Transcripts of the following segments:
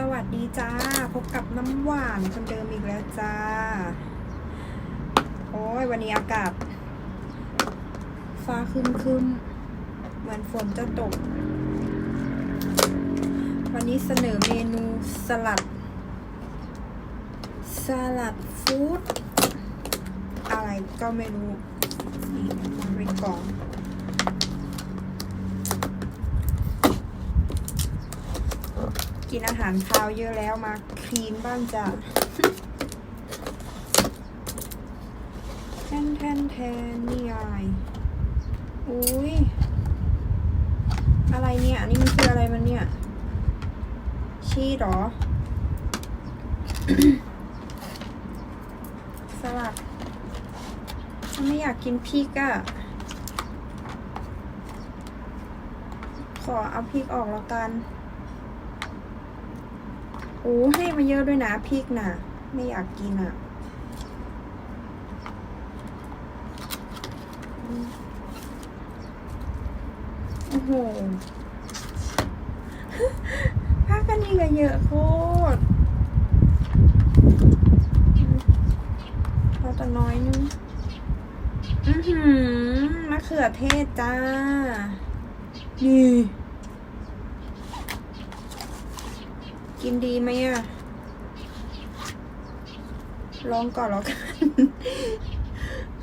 สวัสดีจ้า พบกับน้ำหวานคนเดิมอีกแล้วจ้า โอ้ยวันนี้อากาศ ฟ้าคึมคึมๆเหมือนฝนจะตก วันนี้เสนอเมนูสลัด สลัดฟู้ดอะไรก็ไม่รู้นี่เป็นกล่อง กินอาหารคาวเยอะแล้วมาคลีนบ้างจ้ะแทนแทนแทนนี่อะไรอุ้ยอะไรเนี่ยนนี้มันคืออะไรมันเนี่ย ชีสเหรอ สลัดฉันไม่อยากกินพริกอะขอเอาพริกออกแล้วกัน อ้ให้มาเยอะด้วยนะพริกน่ะไม่อยากกินอะโอ้โหผ้ากันนี่ก็เยอะโคตรพอแต่น้อยนึงอือหือมะเขือเทศจ้านี่ กินดีไหมอะลองก่อนแล้วกัน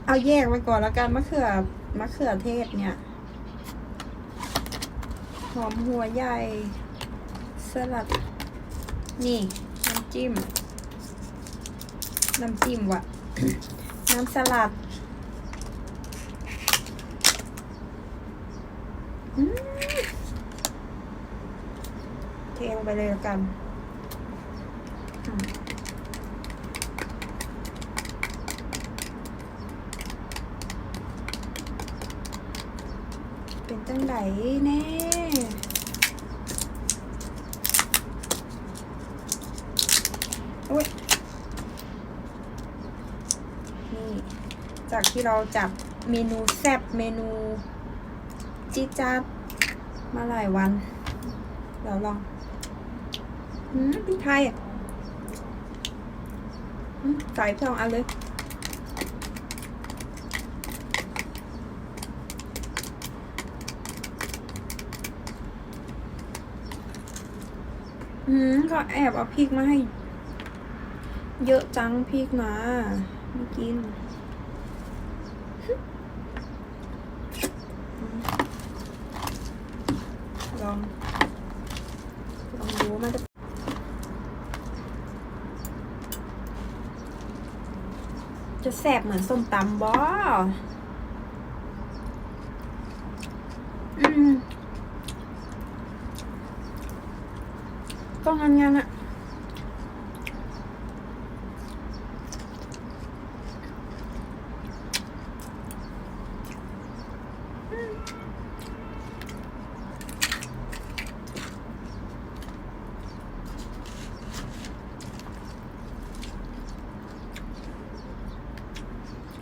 เอาแยกไปก่อนแล้วกันมะเขือมะเขือเทศเนี่ย หอมหัวใหญ่ สลัด นี่ น้ำจิ้ม น้ำจิ้มวะน้ำสลัดเทลงไปเลยแล้วกันอืมเป็น จังไดแน่โอ้ยนี่ จากที่เราจับเมนูแซ่บเมนูจีจัดมาหลายวัน เดี๋ยวลองอืมพริกไทยอะอืมใส่สองอันเลย อืมก็แอบเอาพริกมาให้ เยอะจังพริกนะไม่กินลองลองดูว่ามันจะจะแสบเหมือนส้มตำบออืม ก็งานงานอะ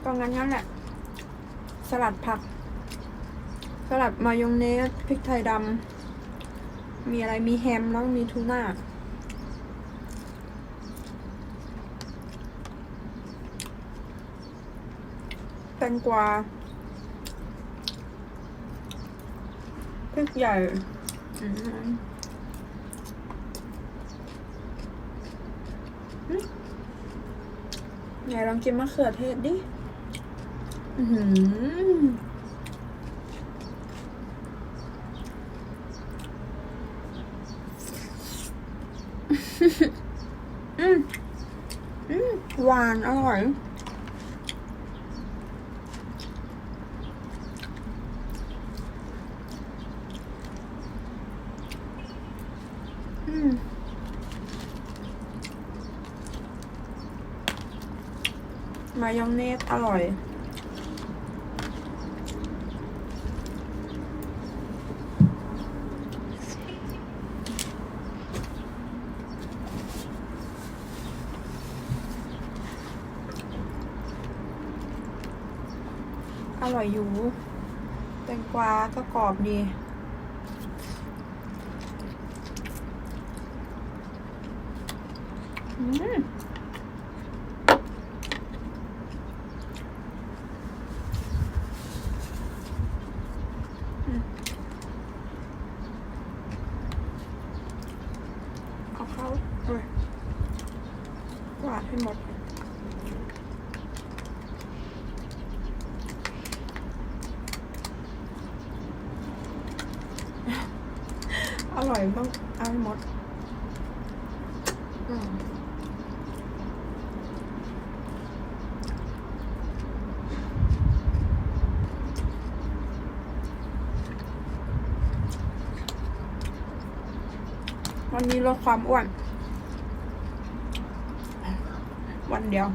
ก็งั้นงั้นแหละ สลัดผัก สลัดมายองเนสพริกไทยดำ มีอะไรมีแฮมแล้วมีทูน่าแตงกวาพริกใหญ่อืมอืมไหนลองกินมะเขือเทศดิ อือหือ อืมอืมหวานอร่อยอืมมายองเนสอร่อย อร่อยอยู่แตงกวาก็กรอบดีอืมอืมเอาเข้าเอ้ยกวาดให้หมด อ ร่อยต้องเอาให้หมดอืมวันนี้ลดความอ้วน วันเดียว